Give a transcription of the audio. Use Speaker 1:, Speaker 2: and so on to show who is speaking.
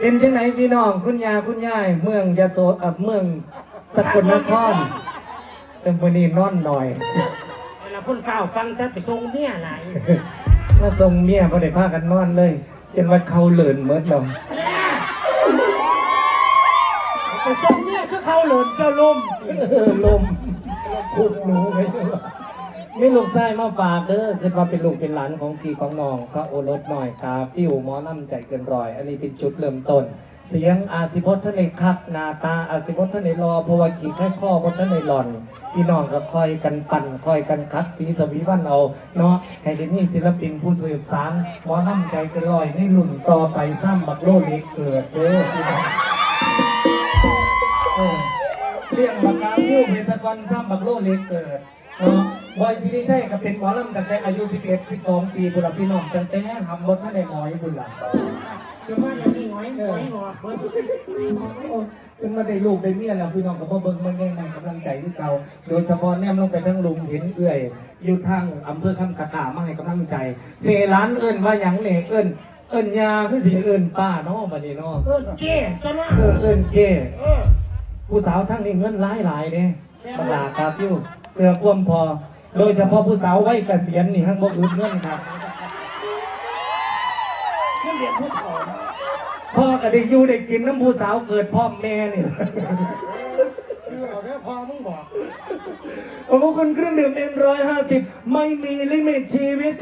Speaker 1: เป็นจังไหนพี่น้องคุณยาคุณยายเมืองยะโสเอ่อเมืองสกลนครเป็นวันนี้นอนหน่อย
Speaker 2: เวลาพุ่นข้าวฟังแต่ไปส่งเมียไหน
Speaker 1: มาส่งเมียพอได้พากันนอนเลย จนว่าเขาเหลินเมิดลง
Speaker 2: ไปส่งเมียคือเขาเหลินเจ้าลม
Speaker 1: เออลมคุดหนูไป มีลูกชายมาฝากเด้อคือว่าเป็นลูกเป็นหลานของพี่ของน้องพระโอรสหน่อยกาฟิวหมอน้ำใจเกินรอย อันนี้เป็นจุดเริ่มต้น เสียงอาสิพจน์ท่านในคักนาตาอาสิพจน์ท่านในรอเพราะว่าขี่แค่ข้อพจน์ท่านในหล่อน พี่น้องก็คอยกันปั่นคอยกันคัดสีสวีวันเอาเนาะให้ได้มีศิลปินผู้สืบสานหมอน้ำใจเกินรอยในรุ่นต่อไปซ้ำบักโลเล็กเกิดเด้อพี่น้องเรียกบักกาฟิวเป็นสกอนซ้ำบักโลเล็กเกิดเนาะ บอยซีรีใช่ก็เป็นหมอลำตั้งแต่อายุ 11 12 ปีบุรพี่น้องตั้งแต่ทำรถท่านในหมอยบุญหลัง
Speaker 2: เดี๋ยวว่าอย่างนี้หงอยหงอยหงอยเบิด
Speaker 1: จนมาได้ลูกได้เมียแล้วพี่น้องก็บ่เบิ่งมาแง่งกำลังใจที่เก่าโดยเฉพาะแนมลงไปทั้งลุมเห็นเอื่อยอยู่ทางอำเภอคำตะกามาให้กำลังใจเสร้านเอิ้นว่าหยังเหลเอิ้นเอิ้นยาคือสิเอิ้นป้าเนาะบัดนี้เนาะ
Speaker 2: เออเก้เจ้าหน้า
Speaker 1: เออเอิ้นเก้
Speaker 2: เออ
Speaker 1: ผู้สาวทั้งนี้เงินหลายหลายๆเด้บักหลาคาฟิวเสื้อคว่ำพอ โดยเฉพาะผู้สาววัยเกษียณนี่ทั้งบ่อึดเงินครับ
Speaker 2: เพื่อนเรียนพูดก่อน
Speaker 1: พ่อก็ได้อยู่ได้กินน้ำผู้สาวเกิดพ่อแม่นี่
Speaker 2: เออเอาแค่พอมึงบอก
Speaker 1: ขอบคุณเครื่องดื่มเอ็มร้อยห้าสิบไม่มีลิมิตชีวิต